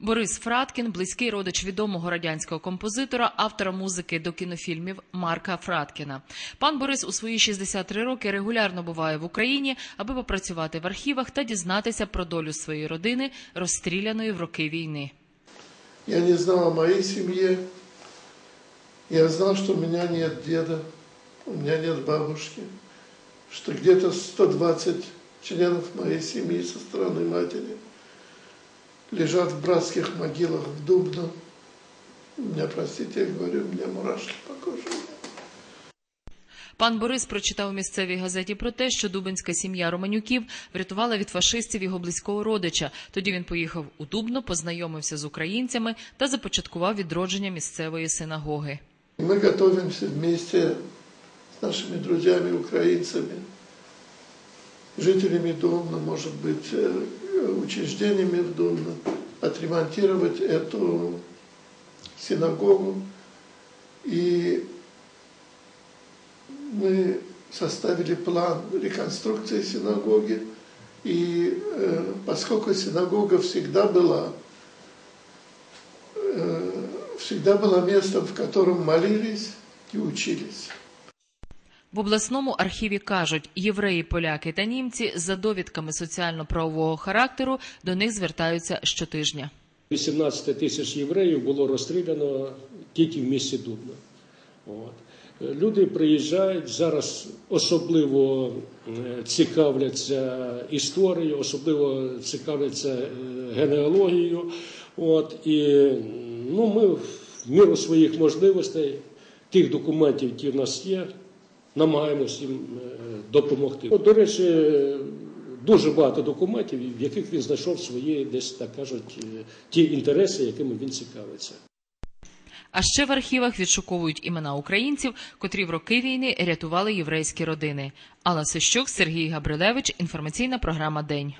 Борис Фраткін, близький родич відомого радянського композитора, автора музики до кінофільмів Марка Фраткіна. Пан Борис у свої 63 роки регулярно буває в Україні, аби попрацювати в архівах та дізнатися про долю своєї родини, розстріляної в роки війни. Я не знал о моей семье. Я знал, что у меня нет деда, у меня нет бабушки, что где-то 120 членов моей семьи со стороны матери лежат в братских могилах в Дубно. У меня, простите, я говорю, у меня мурашки по коже. Пан Борис прочитав у місцевій газеті про те, що дубинська сім'я Романюків врятувала від фашистів його близького родича. Тоді він поїхав у Дубно, познайомився з українцями та започаткував відродження місцевої синагоги. Мы готовимся вместе с нашими друзьями, украинцами, жителями Домна, может быть, э, учреждениями в Домна, отремонтировать эту синагогу. И мы составили план реконструкции синагоги. И э, поскольку синагога всегда была э, всегда было место, в котором молились и учились. В обласному архіві кажуть, євреї, поляки та німці за довідками соціально-правового характеру до них звертаються щотижня. 18 тисяч євреїв було розстріляно тільки в місті Дубно. От. Люди приїжджають зараз, особливо е, цікавляться історією, особливо цікавляться е, генеалогією. От. І ну, ми в міру своїх можливостей, тих документів, які в нас є, намагаємось їм е, допомогти. До речі, дуже багато документів, в яких він знайшов свої, десь так кажуть, е, ті інтереси, якими він цікавиться. А ще в архівах відшуковують імена українців, котрі в роки війни рятували єврейські родини. Алла Сищук, Сергій Габрилевич. Інформаційна програма День.